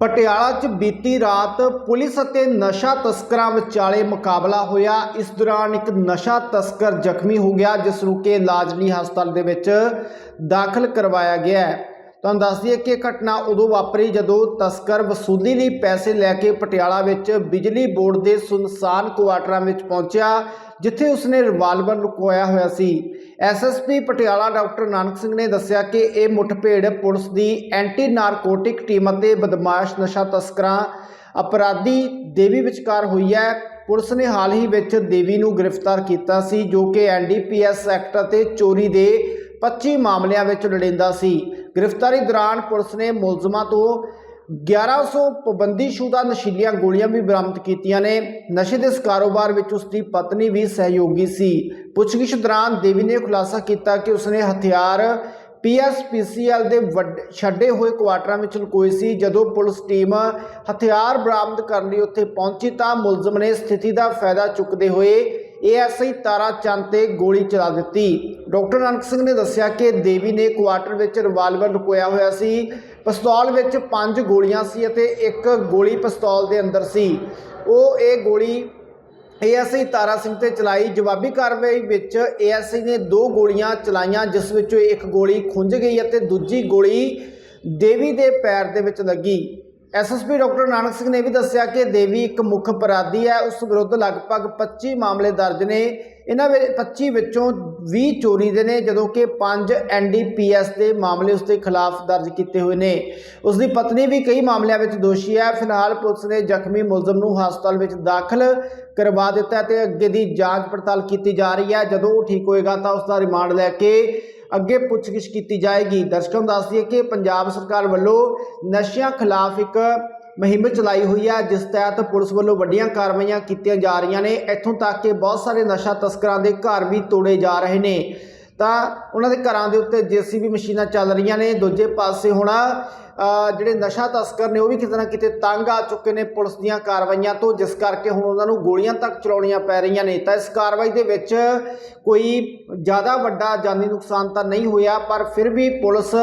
ਪਟਿਆਲਾ 'ਚ ਬੀਤੀ ਰਾਤ ਪੁਲਿਸ ਅਤੇ ਨਸ਼ਾ ਤਸਕਰਾਂ ਵਿਚਾਲੇ ਮੁਕਾਬਲਾ ਹੋਇਆ। ਇਸ ਦੌਰਾਨ ਇੱਕ ਨਸ਼ਾ ਤਸਕਰ ਜ਼ਖਮੀ ਹੋ ਗਿਆ, ਜਿਸ ਨੂੰ ਕਿ ਇਲਾਜ ਹਸਪਤਾਲ ਦੇ ਵਿੱਚ ਦਾਖਲ ਕਰਵਾਇਆ ਗਿਆ ਹੈ। ਤੁਹਾਨੂੰ ਦੱਸ ਦਈਏ ਕਿ ਘਟਨਾ ਉਦੋਂ ਵਾਪਰੀ ਜਦੋਂ ਤਸਕਰ ਵਸੂਲੀ ਲਈ ਪੈਸੇ ਲੈ ਕੇ ਪਟਿਆਲਾ ਵਿੱਚ ਬਿਜਲੀ ਬੋਰਡ ਦੇ ਸੁਨਸਾਨ ਕੁਆਟਰਾਂ ਵਿੱਚ ਪਹੁੰਚਿਆ। ਜਿੱਥੇ ਉਸਨੇ ਰਿਵਾਲਵਰ ਲੁਕੋਇਆ ਹੋਇਆ ਸੀ। ਐਸਐਸਪੀ ਪਟਿਆਲਾ ਡਾਕਟਰ ਨਾਨਕ ਸਿੰਘ ਨੇ ਦੱਸਿਆ ਕਿ ਇਹ ਮੁੱਠਭੇੜ ਪੁਲਿਸ ਦੀ ਐਂਟੀ ਨਾਰਕੋਟਿਕ ਟੀਮ ਅਤੇ ਬਦਮਾਸ਼ ਨਸ਼ਾ ਤਸਕਰਾਂ ਅਪਰਾਧੀ ਦੇਵੀ ਵਿਚਕਾਰ ਹੋਈ ਹੈ। ਪੁਲਿਸ ਨੇ ਹਾਲ ਹੀ ਵਿੱਚ ਦੇਵੀ ਨੂੰ ਗ੍ਰਿਫਤਾਰ ਕੀਤਾ ਸੀ, ਜੋ ਕਿ ਐਨਡੀਪੀਐਸ ਐਕਟ ਅਤੇ ਚੋਰੀ ਦੇ 25 ਮਾਮਲਿਆਂ ਵਿੱਚ ਲੜਿੰਦਾ ਸੀ। ਗ੍ਰਿਫਤਾਰੀ ਦੌਰਾਨ ਪੁਲਿਸ ਨੇ ਮੁਲਜ਼ਮਾਂ ਤੋਂ 1100 ਪਾਬੰਦੀਸ਼ੁਦਾ ਨਸ਼ੀਲੀਆਂ ਗੋਲੀਆਂ ਵੀ ਬਰਾਮਦ ਕੀਤੀਆਂ ਨੇ। ਨਸ਼ੇ ਦੇ ਇਸ ਕਾਰੋਬਾਰ ਵਿੱਚ ਉਸ ਦੀ ਪਤਨੀ ਵੀ ਸਹਿਯੋਗੀ ਸੀ। ਪੁੱਛਗਿੱਛ ਦੌਰਾਨ ਦੇਵੀ ਨੇ ਖੁਲਾਸਾ ਕੀਤਾ ਕਿ ਉਸਨੇ ਹਥਿਆਰ ਪੀਐਸਪੀਸੀਐਲ ਦੇ ਵੱਡ- ਛੱਡੇ ਹੋਏ ਕੁਆਟਰਾਂ ਵਿੱਚ ਲੁਕੋਏ ਸੀ। ਜਦੋਂ ਪੁਲਿਸ ਟੀਮ ਹਥਿਆਰ ਬਰਾਮਦ ਕਰਨ ਲਈ ਉੱਥੇ ਪਹੁੰਚੀ ਤਾਂ ਮੁਲਜ਼ਮ ਨੇ ਸਥਿਤੀ ਦਾ ਫਾਇਦਾ ਚੁੱਕਦੇ ਹੋਏ ਏਐਸਆਈ ਤਾਰਾ ਚੰਦ ਤੇ ਗੋਲੀ ਚਲਾ ਦਿੱਤੀ। ਡਾਕਟਰ ਨਾਨਕ ਸਿੰਘ ਨੇ ਦੱਸਿਆ ਕਿ ਦੇਵੀ ਨੇ ਕੁਆਟਰ ਵਿੱਚ ਰਿਵਾਲਵਰ ਲੁਕੋਇਆ ਹੋਇਆ ਸੀ। ਪਿਸਤੌਲ ਵਿੱਚ ਪੰਜ ਗੋਲੀਆਂ ਸੀ ਅਤੇ ਇੱਕ ਗੋਲੀ ਪਿਸਤੌਲ ਦੇ ਅੰਦਰ ਸੀ। ਉਹ ਇਹ ਗੋਲੀ ਏਐਸਆਈ ਤਾਰਾ ਸਿੰਘ ਤੇ ਚਲਾਈ। ਜਵਾਬੀ ਕਾਰਵਾਈ ਵਿੱਚ ਏਐਸਆਈ ਨੇ ਦੋ ਗੋਲੀਆਂ ਚਲਾਈਆਂ, ਜਿਸ ਵਿੱਚੋਂ ਇੱਕ ਗੋਲੀ ਖੁੰਝ ਗਈ ਅਤੇ ਦੂਜੀ ਗੋਲੀ ਦੇਵੀ ਦੇ ਪੈਰ ਦੇ ਵਿੱਚ ਲੱਗੀ। ਐਸਐਸਪੀ ਡਾਕਟਰ ਨਾਨਕ ਸਿੰਘ ਨੇ ਵੀ ਦੱਸਿਆ ਕਿ ਦੇਵੀ ਇੱਕ ਮੁੱਖ ਅਪਰਾਧੀ ਹੈ। ਉਸ ਵਿਰੁੱਧ ਲਗਭਗ 25 ਮਾਮਲੇ ਦਰਜ ਨੇ। ਇਹਨਾਂ ਵਿੱਚ 25 ਵਿੱਚੋਂ 20 ਚੋਰੀ ਦੇ ਨੇ, ਜਦੋਂ ਕਿ 5 ਐਨਡੀਪੀਐਸ ਦੇ ਮਾਮਲੇ ਉਸ ਦੇ ਖਿਲਾਫ ਦਰਜ ਕੀਤੇ ਹੋਏ ਨੇ। ਉਸ ਦੀ ਪਤਨੀ ਵੀ ਕਈ ਮਾਮਲਿਆਂ ਵਿੱਚ ਦੋਸ਼ੀ ਹੈ। ਫਿਲਹਾਲ ਪੁਲਿਸ ਨੇ ਜ਼ਖਮੀ ਮੁਲਜ਼ਮ ਨੂੰ ਹਸਪਤਾਲ ਵਿੱਚ ਦਾਖਲ ਕਰਵਾ ਦਿੱਤਾ ਹੈ ਤੇ ਅੱਗੇ ਦੀ ਜਾਂਚ ਪੜਤਾਲ ਕੀਤੀ ਜਾ ਰਹੀ ਹੈ। ਜਦੋਂ ਉਹ ਠੀਕ ਹੋਏਗਾ ਤਾਂ ਉਸ ਦਾ ਰਿਮਾਂਡ ਲੈ ਕੇ ਅੱਗੇ ਪੁੱਛਗਿੱਛ ਕੀਤੀ ਜਾਏਗੀ। ਦਰਸ਼ਕਾਂ ਨੂੰ ਦੱਸ ਦਈਏ ਕਿ ਪੰਜਾਬ ਸਰਕਾਰ ਵੱਲੋਂ ਨਸ਼ਿਆਂ ਖਿਲਾਫ ਇੱਕ ਮੁਹਿੰਮ ਚਲਾਈ ਹੋਈ ਹੈ, ਜਿਸ ਤਹਿਤ ਪੁਲਿਸ ਵੱਲੋਂ ਵੱਡੀਆਂ ਕਾਰਵਾਈਆਂ ਕੀਤੀਆਂ ਜਾ ਰਹੀਆਂ ਨੇ। ਇੱਥੋਂ ਤੱਕ ਕਿ ਬਹੁਤ ਸਾਰੇ ਨਸ਼ਾ ਤਸਕਰਾਂ ਦੇ ਘਰ ਵੀ ਤੋੜੇ ਜਾ ਰਹੇ ਨੇ। ਤਾਂ ਉਹਨਾਂ ਦੇ ਘਰਾਂ ਦੇ ਉੱਤੇ ਜੀਸੀਬੀ ਮਸ਼ੀਨਾਂ ਚੱਲ ਰਹੀਆਂ ਨੇ। ਦੂਜੇ ਪਾਸੇ ਹੁਣ ਜਿਹੜੇ ਨਸ਼ਾ ਤਸਕਰ ਨੇ, ਉਹ ਵੀ ਕਿਤੇ ਨਾ ਕਿਤੇ ਤੰਗ ਆ ਚੁੱਕੇ ਨੇ ਪੁਲਿਸ ਦੀਆਂ ਕਾਰਵਾਈਆਂ ਤੋਂ, ਜਿਸ ਕਰਕੇ ਹੁਣ ਉਹਨਾਂ ਨੂੰ ਗੋਲੀਆਂ ਤੱਕ ਚਲਾਉਣੀਆਂ ਪੈ ਰਹੀਆਂ ਨੇ। ਤਾਂ ਇਸ ਕਾਰਵਾਈ ਦੇ ਵਿੱਚ ਕੋਈ ਜ਼ਿਆਦਾ ਵੱਡਾ ਜਾਨੀ ਨੁਕਸਾਨ ਤਾਂ ਨਹੀਂ ਹੋਇਆ, ਪਰ ਫਿਰ ਵੀ ਪੁਲਿਸ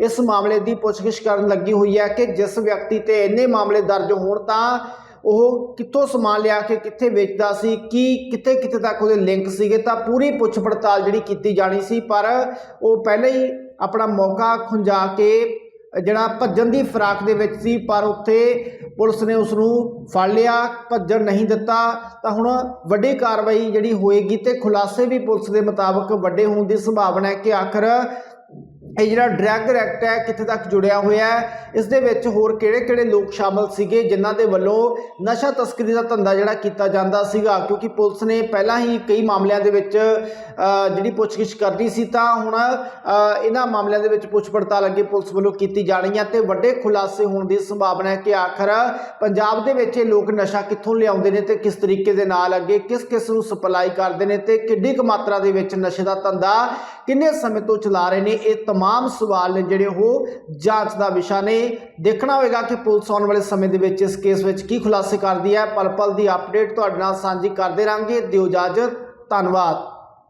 ਇਸ ਮਾਮਲੇ ਦੀ ਪੁੱਛਗਿੱਛ ਕਰਨ ਲੱਗੀ ਹੋਈ ਹੈ ਕਿ ਜਿਸ ਵਿਅਕਤੀ ਤੇ ਇੰਨੇ ਮਾਮਲੇ ਦਰਜ ਹੋਣ ਤਾਂ ਉਹ ਕਿੱਥੋਂ ਸਮਾਨ ਲਿਆ ਕੇ ਕਿੱਥੇ ਵੇਚਦਾ ਸੀ, ਕੀ ਕਿੱਥੇ ਕਿੱਥੇ ਤੱਕ ਉਹਦੇ ਲਿੰਕ ਸੀਗੇ, ਤਾਂ ਪੂਰੀ ਪੁੱਛ ਪੜਤਾਲ ਜਿਹੜੀ ਕੀਤੀ ਜਾਣੀ ਸੀ, ਪਰ ਉਹ ਪਹਿਲਾਂ ਹੀ ਆਪਣਾ ਮੌਕਾ ਖੁੰਝਾ ਕੇ ਜਿਹੜਾ ਭੱਜਣ ਦੀ ਫਰਾਕ ਦੇ ਵਿੱਚ ਸੀ, ਪਰ ਉੱਥੇ ਪੁਲਿਸ ਨੇ ਉਸ ਨੂੰ ਫੜ ਲਿਆ, ਭੱਜਣ ਨਹੀਂ ਦਿੱਤਾ। ਤਾਂ ਹੁਣ ਵੱਡੀ ਕਾਰਵਾਈ ਜਿਹੜੀ ਹੋਏਗੀ ਤੇ ਖੁਲਾਸੇ ਵੀ ਪੁਲਿਸ ਦੇ ਮੁਤਾਬਕ ਵੱਡੇ ਹੋਣ ਦੀ ਸੰਭਾਵਨਾ ਹੈ ਕਿ ਆਖਰ ਇਹ ਜਿਹੜਾ ਡਰੱਗ ਐਕਟ ਹੈ, ਕਿੱਥੇ ਤੱਕ ਜੁੜਿਆ ਹੋਇਆ ਹੈ? ਇਸ ਦੇ ਵਿੱਚ ਹੋਰ ਕਿਹੜੇ-ਕਿਹੜੇ ਲੋਕ ਸ਼ਾਮਲ ਸੀਗੇ, ਜਿਨ੍ਹਾਂ ਦੇ ਵੱਲੋਂ ਨਸ਼ਾ ਤਸਕਰੀ ਦਾ ਧੰਦਾ ਜਿਹੜਾ ਕੀਤਾ ਜਾਂਦਾ ਸੀਗਾ? ਕਿਉਂਕਿ ਪੁਲਿਸ ਨੇ ਪਹਿਲਾਂ ਹੀ ਕਈ ਮਾਮਲਿਆਂ ਦੇ ਵਿੱਚ ਜਿਹੜੀ ਪੁੱਛਗਿੱਛ ਕਰਦੀ ਸੀ, ਤਾਂ ਹੁਣ ਇਹਨਾਂ ਮਾਮਲਿਆਂ ਦੇ ਵਿੱਚ ਪੁੱਛ ਪੜਤਾਲ ਅੱਗੇ ਪੁਲਿਸ ਵੱਲੋਂ ਕੀਤੀ ਜਾਣੀ ਹੈ ਤੇ ਵੱਡੇ ਖੁਲਾਸੇ ਹੋਣ ਦੀ ਸੰਭਾਵਨਾ ਹੈ ਕਿ ਆਖਰ ਪੰਜਾਬ ਦੇ ਵਿੱਚ ਇਹ ਲੋਕ ਨਸ਼ਾ ਕਿੱਥੋਂ ਲਿਆਉਂਦੇ ਨੇ ਤੇ ਕਿਸ ਤਰੀਕੇ ਦੇ ਨਾਲ ਅੱਗੇ ਕਿਸ ਕਿਸ ਨੂੰ ਸਪਲਾਈ ਕਰਦੇ ਨੇ ਤੇ ਕਿੱਡੀ ਕੁ ਮਾਤਰਾ ਦੇ ਵਿੱਚ ਨਸ਼ੇ ਦਾ ਧੰਦਾ ਕਿੰਨੇ ਸਮੇਂ ਤੋਂ ਚਲਾ ਰਹੇ ਨੇ, ਇਹ तमाम ਸਵਾਲ ਨੇ ਜਿਹੜੇ ਉਹ ਜਾਂਚ ਦਾ ਵਿਸ਼ਾ ਨੇ ਦੇਖਣਾ ਹੋਵੇਗਾ ਕਿ ਪੁਲਿਸ ਆਉਣ ਵਾਲੇ ਸਮੇਂ ਦੇ ਵਿੱਚ ਇਸ ਕੇਸ ਵਿੱਚ ਕੀ ਖੁਲਾਸੇ ਕਰਦੀ ਹੈ ਪਲ ਪਲ ਦੀ ਅਪਡੇਟ ਤੁਹਾਡੇ ਨਾਲ ਸਾਂਝੀ ਕਰਦੇ ਰਾਂਗੇ ਦਿਓ ਇਜਾਜ਼ਤ ਧੰਨਵਾਦ